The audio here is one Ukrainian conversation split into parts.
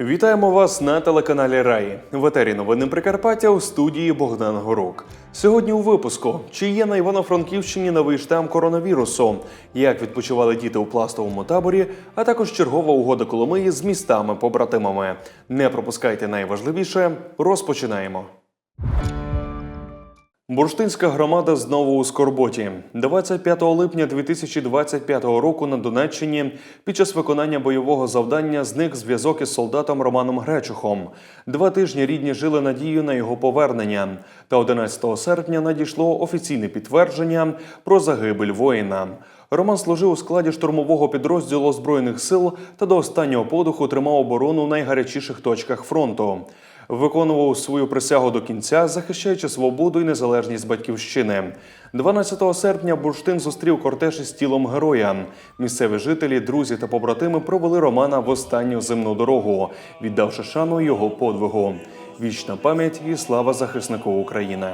Вітаємо вас на телеканалі Раї. В етері новини Прикарпаття у студії Богдан Горук. Сьогодні у випуску: чи є на Івано-Франківщині новий штам коронавірусу, як відпочивали діти у пластовому таборі, а також чергова угода Коломиї з містами-побратимами. Не пропускайте найважливіше. Розпочинаємо. Бурштинська громада знову у Скорботі. 25 липня 2025 року на Донеччині під час виконання бойового завдання зник зв'язок із солдатом Романом Гречухом. Два тижні рідні жили надією на його повернення. Та 11 серпня надійшло офіційне підтвердження про загибель воїна. Роман служив у складі штурмового підрозділу збройних сил та до останнього подуху тримав оборону в найгарячіших точках фронту виконував свою присягу до кінця, захищаючи свободу і незалежність батьківщини. 12 серпня Бурштин зустрів кортеж із тілом героя. Місцеві жителі, друзі та побратими провели Романа в останню земну дорогу, віддавши шану його подвигу. Вічна пам'ять і слава захиснику України.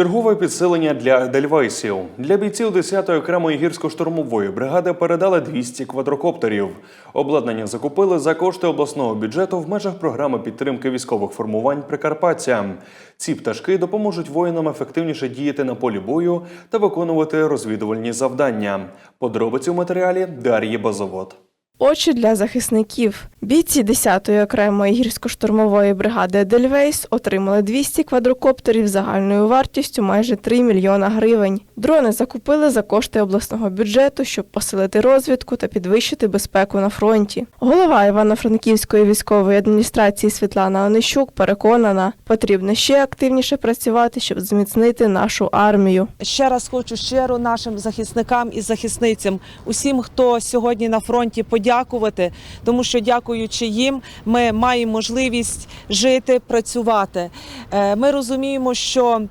Чергове підсилення для дельвейсів. Для бійців 10-ї окремої гірсько-штурмової бригади передали 200 квадрокоптерів. Обладнання закупили за кошти обласного бюджету в межах програми підтримки військових формувань Прикарпаття. Ці пташки допоможуть воїнам ефективніше діяти на полі бою та виконувати розвідувальні завдання. Подробиці в матеріалі Дар'ї Базовод. Очі для захисників. Бійці 10-ї окремої гірсько-штурмової бригади Едельвейс отримали 200 квадрокоптерів загальною вартістю майже 3 мільйона гривень. Дрони закупили за кошти обласного бюджету, щоб посилити розвідку та підвищити безпеку на фронті. Голова Івано-Франківської військової адміністрації Світлана Онищук переконана, потрібно ще активніше працювати, щоб зміцнити нашу армію. Ще раз хочу щиро нашим захисникам і захисницям, усім, хто сьогодні на фронті, подякувати, тому що дякуючи їм, ми маємо можливість жити, працювати. Е, Ми розуміємо, що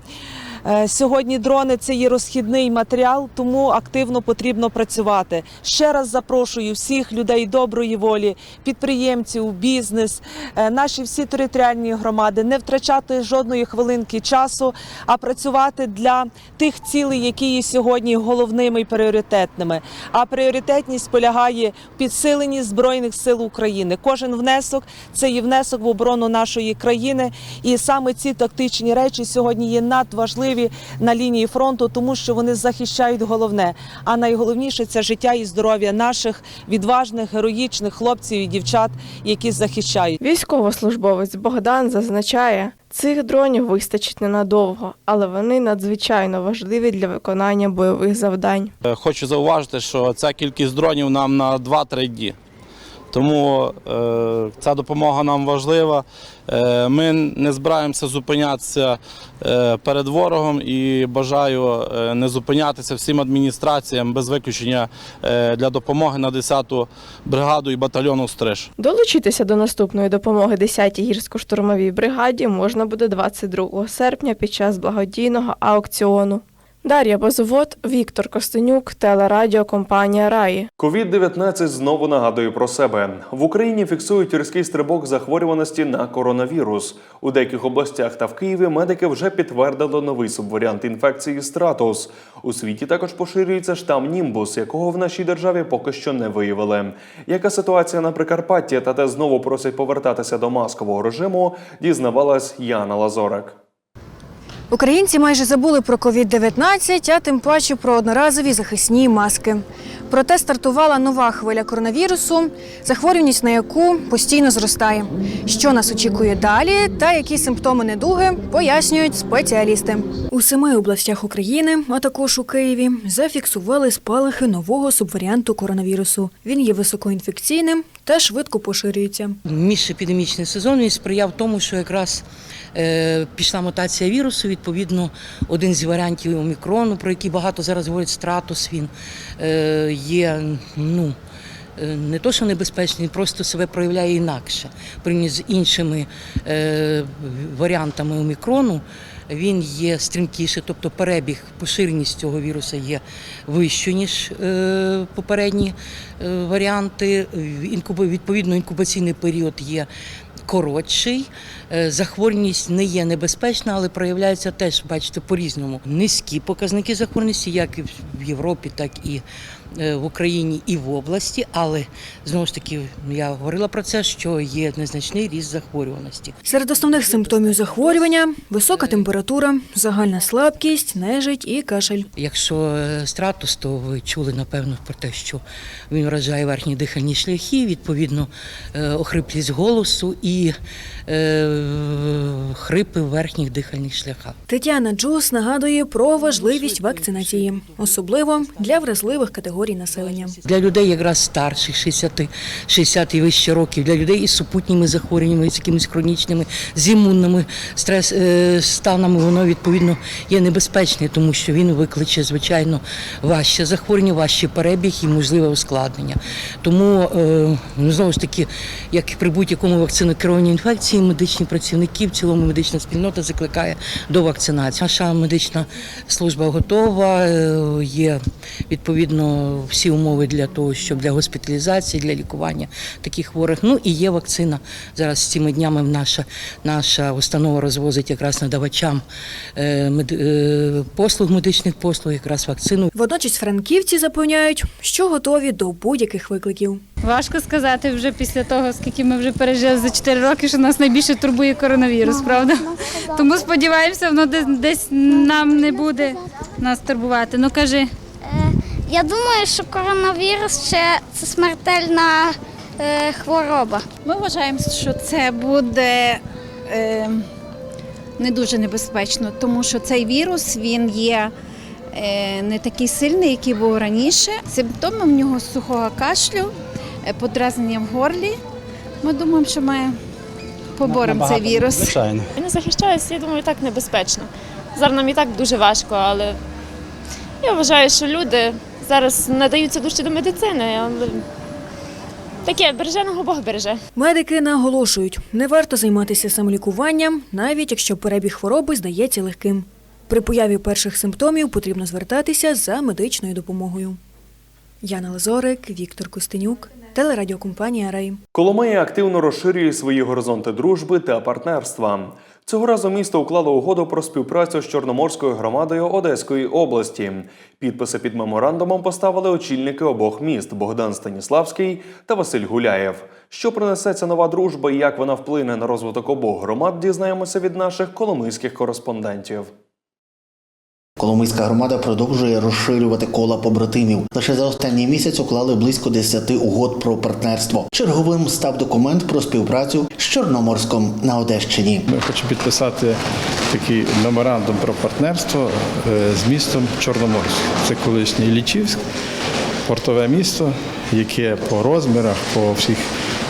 Сьогодні дрони це є розхідний матеріал, тому активно потрібно працювати. Ще раз запрошую всіх людей доброї волі, підприємців, бізнес, е, наші всі територіальні громади не втрачати жодної хвилинки часу, а працювати для тих цілей, які є сьогодні головними і пріоритетними. А пріоритетність полягає в підсиленні збройних сил України. Кожен внесок це є внесок в оборону нашої країни, і саме ці тактичні речі сьогодні є надважливі на лінії фронту, тому що вони захищають головне. А найголовніше це життя і здоров'я наших відважних, героїчних хлопців і дівчат, які захищають. Військовослужбовець Богдан зазначає, цих дронів вистачить ненадовго, але вони надзвичайно важливі для виконання бойових завдань. Е, Хочу зауважити, що ця кількість дронів нам на 2-3 дні. Тому е, ця допомога нам важлива. Е, ми не збираємося зупинятися е, перед ворогом і бажаю е, не зупинятися всім адміністраціям без виключення е, для допомоги на 10-ту бригаду і батальйону Стриж. Долучитися до наступної допомоги 10-й гірсько-штурмовій бригаді можна буде 22 серпня під час благодійного аукціону. Дар'я Базовод, Віктор Костенюк, телерадіокомпанія Раї. Ковід-19 знову нагадує про себе. В Україні фіксують різкий стрибок захворюваності на коронавірус. У деяких областях та в Києві медики вже підтвердили новий субваріант інфекції стратус. У світі також поширюється штам Німбус, якого в нашій державі поки що не виявили. Яка ситуація на Прикарпатті та те знову просять повертатися до маскового режиму, дізнавалась Яна Лазорик. Українці майже забули про COVID-19, а тим паче про одноразові захисні маски. Проте стартувала нова хвиля коронавірусу, захворюваність на яку постійно зростає. Що нас очікує далі, та які симптоми недуги пояснюють спеціалісти. У семи областях України, а також у Києві, зафіксували спалахи нового субваріанту коронавірусу. Він є високоінфекційним та швидко поширюється. Міжепідемічний сезон він сприяв тому, що якраз е, пішла мутація вірусу. Відповідно, один з варіантів омікрону, про який багато зараз говорять, стратус, він е, є ну, е, не то, що небезпечний, просто себе проявляє інакше. Порівняно з іншими е, варіантами омікрону. Він є стрімкіший, тобто перебіг, поширеність цього віруса є вищою, ніж е, попередні е, варіанти. Відповідно, інкубаційний період є коротший. Е, Захворюваність не є небезпечна, але проявляється теж, бачите, по-різному. Низькі показники захворюваності, як і в Європі, так і в Україні і в області. Але знову ж таки, я говорила про це, що є незначний ріст захворюваності. Серед основних симптомів захворювання висока температура, загальна слабкість, нежить і кашель. Якщо е, стратус, то ви чули напевно про те, що він вражає верхні дихальні шляхи, відповідно е, охриплість голосу і е, хрипи в верхніх дихальних шляхах. Тетяна Джус нагадує про важливість вакцинації, особливо для вразливих категорій населення. Для людей якраз старших 60, 60 і вище років, для людей із супутніми захворюваннями, з якимись хронічними, з імунними стрес е, станами, воно відповідно є небезпечне, тому що він викличе звичайно важче захворювання, важче перебіг і можливе ускладнення. Тому е, ну, знову ж таки, як і при будь-якому вакцинокерованій інфекції, медичні працівники, в цілому медична спільнота закликає до вакцинації. Наша медична служба готова, е, є відповідно всі умови для того, щоб для госпіталізації, для лікування таких хворих. Ну і є вакцина. Зараз цими днями наша, наша установа розвозить якраз надавачам е, е, послуг, медичних послуг, якраз вакцину. Водночас франківці запевняють, що готові до будь-яких викликів. Важко сказати вже після того, скільки ми вже пережили за 4 роки, що нас найбільше турбує коронавірус, правда? Тому сподіваємося, воно десь, десь нам не буде нас турбувати. Ну кажи. Я думаю, що коронавірус ще це смертельна е, хвороба. Ми вважаємо, що це буде е, не дуже небезпечно, тому що цей вірус він є е, не такий сильний, який був раніше. Симптоми в нього сухого кашлю, е, подразнення в горлі. Ми думаємо, що ми поборемо цей вірус. Звичайно. Він захищається, я думаю, так небезпечно. Зараз нам і так дуже важко, але я вважаю, що люди зараз надаються дужче до медицини, але таке береженого Бог береже. Медики наголошують, не варто займатися самолікуванням, навіть якщо перебіг хвороби здається легким. При появі перших симптомів потрібно звертатися за медичною допомогою. Яна Лазорик, Віктор Костенюк, телерадіокомпанія Рей. Коломия активно розширює свої горизонти дружби та партнерства. Цього разу місто уклало угоду про співпрацю з Чорноморською громадою Одеської області. Підписи під меморандумом поставили очільники обох міст Богдан Станіславський та Василь Гуляєв. Що принесе ця нова дружба і як вона вплине на розвиток обох громад, дізнаємося від наших коломийських кореспондентів. Коломийська громада продовжує розширювати кола побратимів. Лише за останній місяць уклали близько 10 угод про партнерство. Черговим став документ про співпрацю з Чорноморськом на Одещині. Ми хочемо підписати такий меморандум про партнерство е, з містом Чорноморськ. Це колишній Лічівськ, портове місто, яке по розмірах, по всіх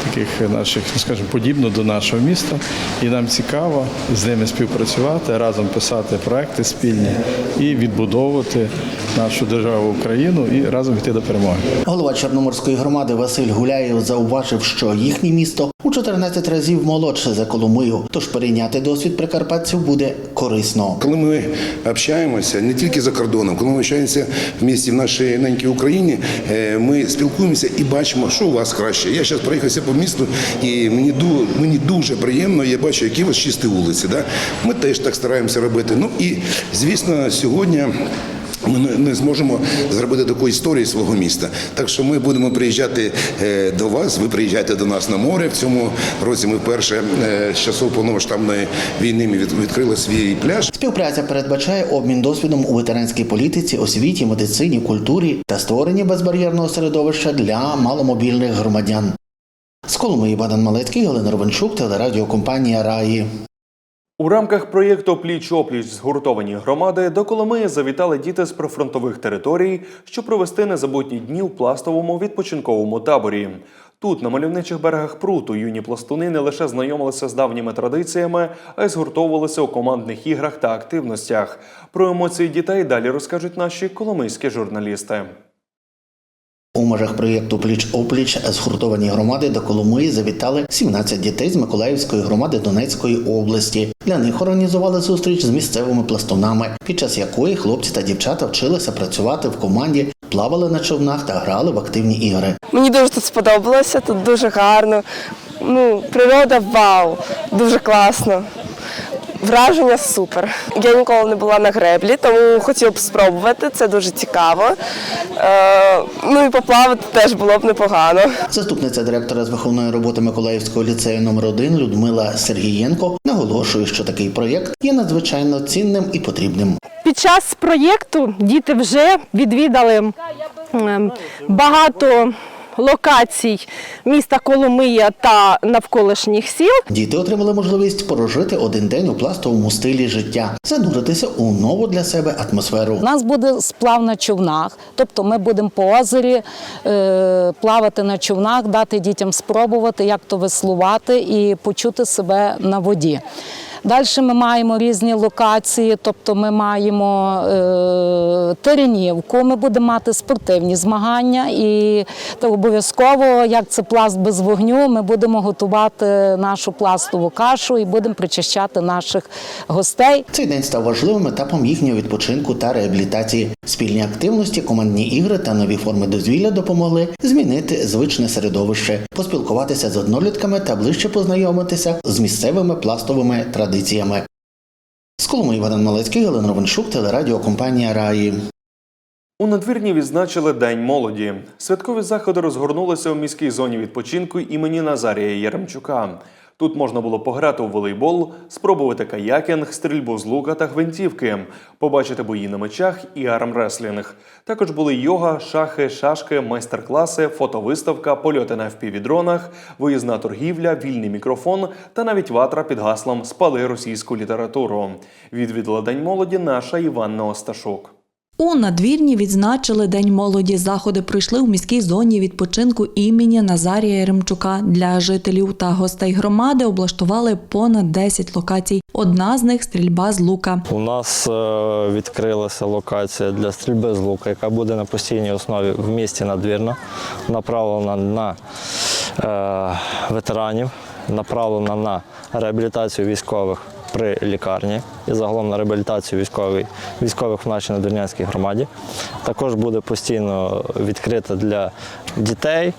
таких наших, ну скажімо, подібно до нашого міста. І нам цікаво з ними співпрацювати, разом писати проекти спільні і відбудовувати нашу державу Україну і разом йти до перемоги. Голова Чорноморської громади Василь Гуляєв зауважив, що їхнє місто у 14 разів молодше за Коломию, тож перейняти досвід прикарпатців буде корисно. Коли ми общаємося не тільки за кордоном, коли ми общаємося в місті в нашій ненькій Україні, е, ми спілкуємося і бачимо, що у вас краще. Я зараз проїхався по місту, і мені мені дуже приємно. Я бачу, які у вас чисті вулиці. Да? Ми теж так стараємося робити. Ну і звісно, сьогодні. Ми не- зможемо зробити таку історію свого міста. Так що ми будемо приїжджати е, до вас. Ви приїжджаєте до нас на море. В цьому році ми вперше е, з часу повномасштабної війни ми відкрили свій пляж. Співпраця передбачає обмін досвідом у ветеранській політиці, освіті, медицині, культурі та створення безбар'єрного середовища для маломобільних громадян. З Коломиї Богдан Малецький, Галина Ровенчук, телерадіокомпанія Раї. У рамках проєкту Пліч опліч згуртовані громади до Коломиї завітали діти з прифронтових територій, щоб провести незабутні дні у пластовому відпочинковому таборі. Тут, на мальовничих берегах пруту, юні пластуни не лише знайомилися з давніми традиціями, а й згуртовувалися у командних іграх та активностях. Про емоції дітей далі розкажуть наші коломийські журналісти. У межах проєкту Пліч опліч згуртовані громади до Коломиї завітали 17 дітей з Миколаївської громади Донецької області. Для них організували зустріч з місцевими пластунами, під час якої хлопці та дівчата вчилися працювати в команді, плавали на човнах та грали в активні ігри. Мені дуже тут сподобалося, тут дуже гарно. Ну, природа вау, дуже класно. Враження супер. Я ніколи не була на греблі, тому хотіла б спробувати. Це дуже цікаво. Е, ну і поплавати теж було б непогано. Заступниця директора з виховної роботи Миколаївського ліцею номер 1 Людмила Сергієнко наголошує, що такий проєкт є надзвичайно цінним і потрібним. Під час проєкту діти вже відвідали ем, багато локацій міста Коломия та навколишніх сіл. Діти отримали можливість прожити один день у пластовому стилі життя, зануритися у нову для себе атмосферу. У нас буде сплав на човнах, тобто ми будемо по озері е, плавати на човнах, дати дітям спробувати, як то веслувати і почути себе на воді. Далі ми маємо різні локації, тобто ми маємо е, теренівку, ми будемо мати спортивні змагання і обов'язково, як це пласт без вогню, ми будемо готувати нашу пластову кашу і будемо причащати наших гостей. Цей день став важливим етапом їхнього відпочинку та реабілітації. Спільні активності, командні ігри та нові форми дозвілля допомогли змінити звичне середовище, поспілкуватися з однолітками та ближче познайомитися з місцевими пластовими традиціями. З Коломиї Іван Малецький, Галина Ровеншук, телерадіокомпанія Раї. У надвірні відзначили День молоді. Святкові заходи розгорнулися у міській зоні відпочинку імені Назарія Яремчука. Тут можна було пограти у волейбол, спробувати каякінг, стрільбу з лука та гвинтівки, побачити бої на мечах і армреслінг. Також були йога, шахи, шашки, майстер-класи, фотовиставка, польоти на впівдронах, виїзна торгівля, вільний мікрофон та навіть ватра під гаслом Спали російську літературу. Відвідала День молоді наша Іванна Осташук. У надвірні відзначили День молоді. Заходи пройшли у міській зоні відпочинку імені Назарія Яремчука. Для жителів та гостей громади облаштували понад 10 локацій. Одна з них стрільба з лука. У нас е, відкрилася локація для стрільби з лука, яка буде на постійній основі в місті надвірно, направлена на е, ветеранів, направлена на реабілітацію військових при лікарні і загалом на реабілітацію військових, військових в нашій надвірнянській громаді. Також буде постійно відкрита для дітей,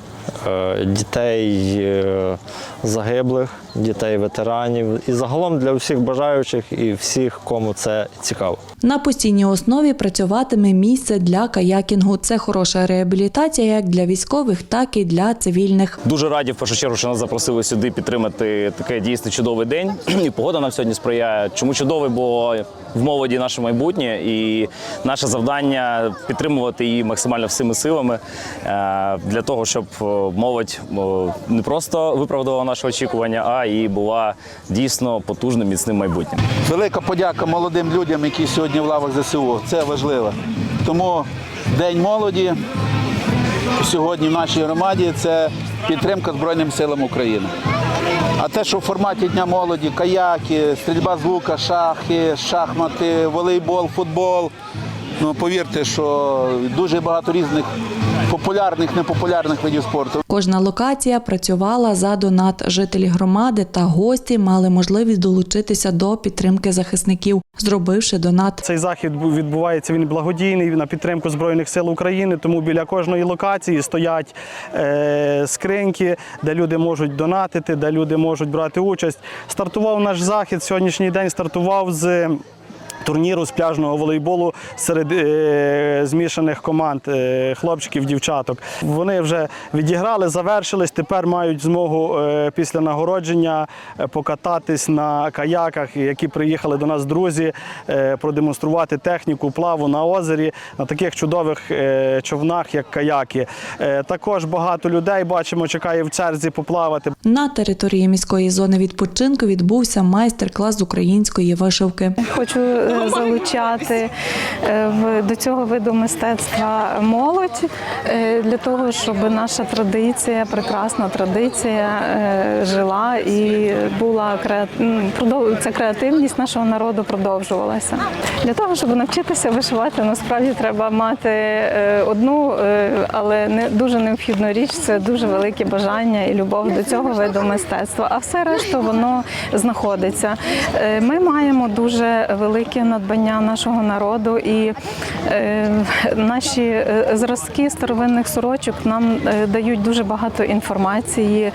е, дітей е, загиблих, дітей ветеранів і загалом для всіх бажаючих і всіх, кому це цікаво. На постійній основі працюватиме місце для каякінгу. Це хороша реабілітація як для військових, так і для цивільних. Дуже раді в першу чергу, що нас запросили сюди підтримати такий дійсно чудовий день. І погода нам сьогодні сприяє. Чому чудовий? Бо в молоді наше майбутнє, і наше завдання підтримувати її максимально всіми силами е, для того, щоб е, молодь е, не просто виправдала наші очікування, а і була дійсно потужним міцним майбутнім. Велика подяка молодим людям, які сьогодні в лавах ЗСУ. Це важливо. Тому День молоді сьогодні в нашій громаді це підтримка Збройним силам України. А те, що в форматі Дня молоді, каяки, стрільба з лука, шахи, шахмати, волейбол, футбол. Ну, повірте, що дуже багато різних популярних, непопулярних видів спорту. Кожна локація працювала за донат. Жителі громади та гості мали можливість долучитися до підтримки захисників, зробивши донат. Цей захід відбувається він благодійний на підтримку Збройних сил України. Тому біля кожної локації стоять е, скриньки, де люди можуть донатити, де люди можуть брати участь. Стартував наш захід. Сьогоднішній день стартував з. Турніру з пляжного волейболу серед е, змішаних команд е, хлопчиків, дівчаток. Вони вже відіграли, завершились. Тепер мають змогу е, після нагородження е, покататись на каяках, які приїхали до нас друзі, е, продемонструвати техніку плаву на озері на таких чудових е, човнах, як каяки. Е, також багато людей бачимо, чекає в черзі поплавати. На території міської зони відпочинку відбувся майстер-клас з української вишивки. Хочу е, залучати е, до цього виду мистецтва молодь е, для того, щоб наша традиція, прекрасна традиція е, жила і була ця креативність нашого народу продовжувалася. Для того, щоб навчитися вишивати, насправді треба мати одну, але не дуже необхідну річ це дуже велике бажання і любов до цього виду мистецтва. А все решту воно знаходиться. Ми маємо дуже велике надбання нашого народу, і е, наші е, зразки старовинних сорочок нам е, дають дуже багато інформації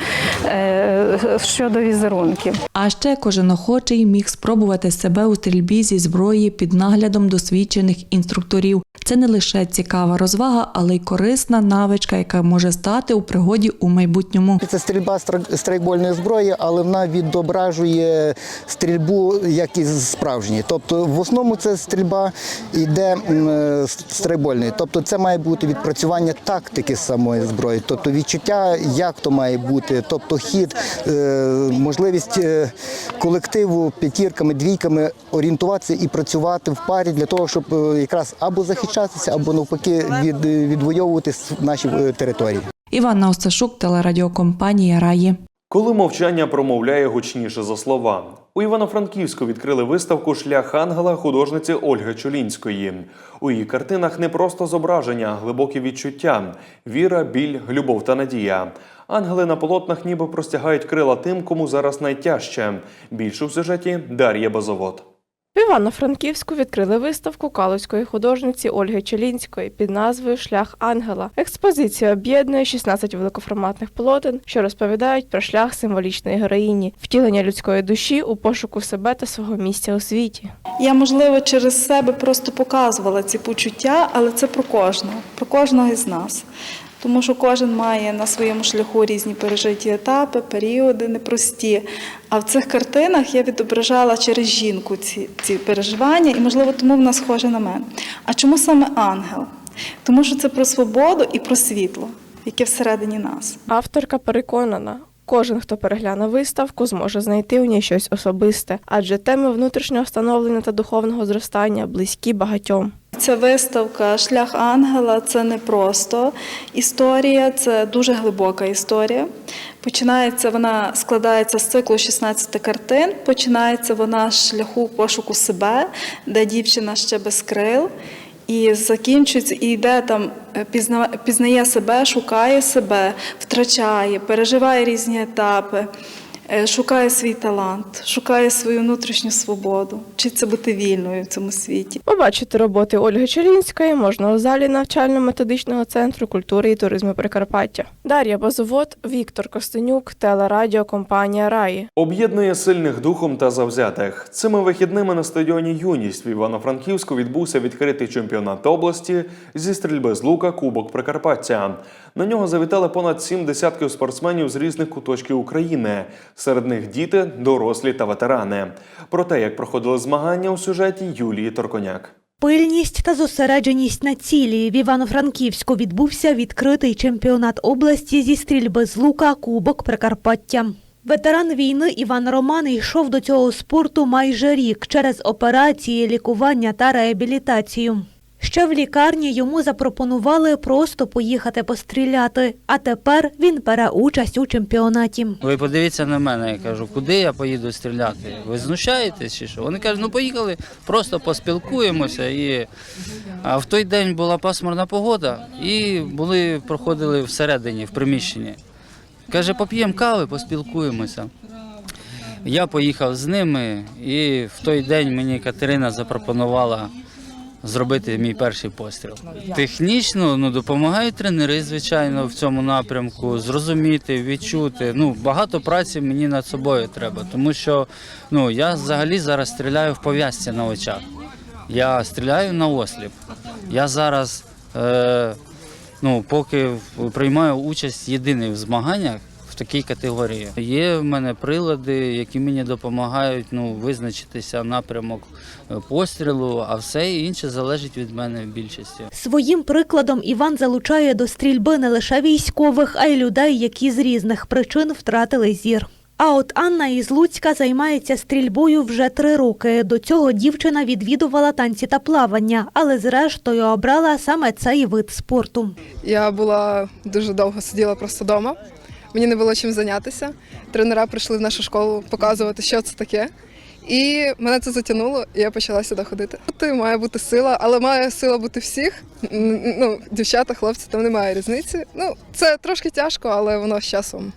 щодо візерунків. А ще кожен охочий міг спробувати себе у стрільбі зі зброї під наглядом досвідчених інструкторів. Це не лише цікава розвага, але й корисна навичка, яка може стати у пригоді у майбутньому. Це стрільба з страйкбольної зброї, але вона відображує стрільбу як і справжній. Тобто, в основному це стрільба йде е, страйкбольної. Тобто, це має бути відпрацювання тактики самої зброї, тобто відчуття, як то має бути, тобто хід, е, можливість е, колективу п'ятірками, двійками орієнтуватися і працювати в парі для того, щоб якраз або захищатися, або навпаки від, відвоювати наші е, території. Іванна Осташук, телерадіокомпанія Раї. Коли мовчання промовляє гучніше за слова. У Івано-Франківську відкрили виставку Шлях ангела художниці Ольги Чолінської. У її картинах не просто зображення, а глибокі відчуття, віра, біль, любов та надія. Ангели на полотнах ніби простягають крила тим, кому зараз найтяжче. Більше в сюжеті Дар'я Базовод. В Івано-Франківську відкрили виставку калузької художниці Ольги Челінської під назвою Шлях ангела. Експозиція об'єднує 16 великоформатних полотен, що розповідають про шлях символічної героїні, втілення людської душі у пошуку себе та свого місця у світі. Я, можливо, через себе просто показувала ці почуття, але це про кожного, про кожного із нас. Тому що кожен має на своєму шляху різні пережиті етапи, періоди непрості. А в цих картинах я відображала через жінку ці, ці переживання, і, можливо, тому вона схожа на мене. А чому саме ангел? Тому що це про свободу і про світло, яке всередині нас. Авторка переконана. Кожен, хто перегляне виставку, зможе знайти у ній щось особисте, адже теми внутрішнього становлення та духовного зростання близькі багатьом. Ця виставка Шлях ангела це не просто історія, це дуже глибока історія. Починається вона складається з циклу 16 картин. Починається вона з шляху пошуку себе, де дівчина ще без крил. І закінчується, і йде там, е, пізна- пізнає себе, шукає себе, втрачає, переживає різні етапи, шукає свій талант, шукає свою внутрішню свободу, вчиться бути вільною в цьому світі. Побачити роботи Ольги Челінської можна у залі навчально-методичного центру культури і туризму Прикарпаття. Дар'я Базовод, Віктор Костенюк, телерадіокомпанія Раї. Об'єднує сильних духом та завзятих. Цими вихідними на стадіоні Юність в Івано-Франківську відбувся відкритий чемпіонат області зі стрільби з лука Кубок Прикарпаття. На нього завітали понад сім десятків спортсменів з різних куточків України. Серед них діти, дорослі та ветерани. Про те, як проходили змагання у сюжеті Юлії Торконяк. Пильність та зосередженість на цілі в Івано-Франківську відбувся відкритий чемпіонат області зі стрільби з лука Кубок Прикарпаття. Ветеран війни Іван Роман йшов до цього спорту майже рік через операції, лікування та реабілітацію. Ще в лікарні йому запропонували просто поїхати постріляти, а тепер він бере участь у чемпіонаті. Ви подивіться на мене, я кажу, куди я поїду стріляти? Ви знущаєтесь чи що? Вони кажуть, ну поїхали, просто поспілкуємося. І... А в той день була пасмурна погода і були, проходили всередині, в приміщенні. Каже, поп'ємо кави, поспілкуємося. Я поїхав з ними, і в той день мені Катерина запропонувала зробити мій перший постріл. Технічно ну, допомагають тренери, звичайно, в цьому напрямку, зрозуміти, відчути. Ну, багато праці мені над собою треба, тому що ну, я взагалі зараз стріляю в пов'язці на очах. Я стріляю на осліп. Я зараз, е, ну, поки приймаю участь єдиний в змаганнях в такій категорії. Є в мене прилади, які мені допомагають ну, визначитися напрямок е, пострілу, а все інше залежить від мене в більшості. Своїм прикладом Іван залучає до стрільби не лише військових, а й людей, які з різних причин втратили зір. А от Анна із Луцька займається стрільбою вже три роки. До цього дівчина відвідувала танці та плавання, але зрештою обрала саме цей вид спорту. Я була дуже довго сиділа просто вдома. Мені не було чим зайнятися. Тренера прийшли в нашу школу показувати, що це таке. І мене це затягнуло, і я почала сюди ходити. Тут має бути сила, але має сила бути всіх. Ну, дівчата, хлопці, там немає різниці. Ну, це трошки тяжко, але воно з часом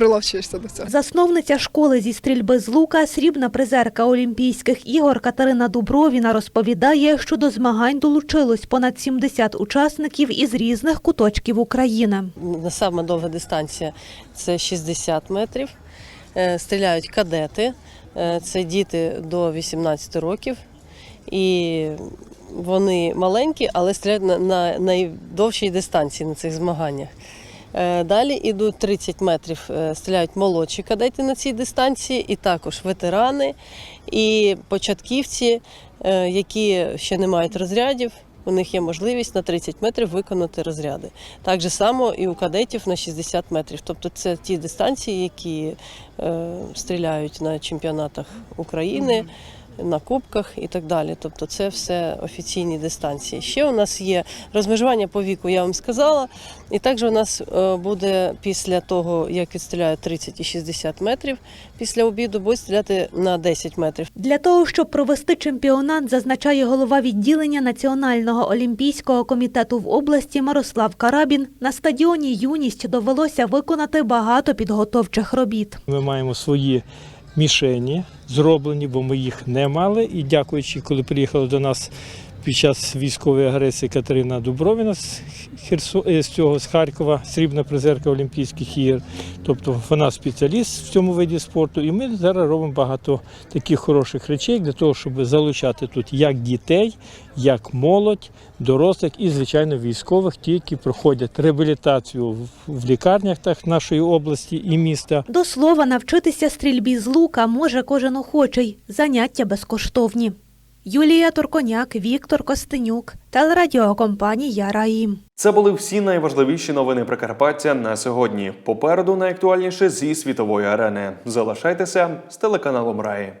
приловчуєшся до цього. Засновниця школи зі стрільби з лука, срібна призерка Олімпійських ігор Катерина Дубровіна розповідає, що до змагань долучилось понад 70 учасників із різних куточків України. Саме довга дистанція це 60 метрів. Е, Стріляють кадети, е, це діти до 18 років. І вони маленькі, але стріляють на, на найдовшій дистанції на цих змаганнях. Е, Далі йдуть 30 метрів, е, стріляють молодші кадети на цій дистанції, і також ветерани і початківці, е, які ще не мають розрядів. У них є можливість на 30 метрів виконати розряди. Так же само і у кадетів на 60 метрів. Тобто це ті дистанції, які е, стріляють на чемпіонатах України, на кубках і так далі. Тобто це все офіційні дистанції. Ще у нас є розмежування по віку, я вам сказала. І також у нас е, буде після того, як відстріляють 30 і 60 метрів, після обіду буде стріляти на 10 метрів. Для того, щоб провести чемпіонат, зазначає голова відділення Національного олімпійського комітету в області Мирослав Карабін, на стадіоні Юність довелося виконати багато підготовчих робіт. Ми маємо свої мішені зроблені, бо ми їх не мали. І дякуючи, коли приїхали до нас під час військової агресії Катерина Дубровіна з, Херсо... е, з цього з Харкова, срібна призерка Олімпійських ігор. Тобто вона спеціаліст в цьому виді спорту. І ми зараз робимо багато таких хороших речей для того, щоб залучати тут як дітей, як молодь, дорослих і, звичайно, військових, ті, які проходять реабілітацію в лікарнях так, нашої області і міста. До слова, навчитися стрільбі з лука може кожен охочий. Заняття безкоштовні. Юлія Турконяк, Віктор Костенюк, телерадіокомпанія Раїм. Це були всі найважливіші новини Прикарпаття на сьогодні. Попереду найактуальніше зі світової арени. Залишайтеся з телеканалом Раї.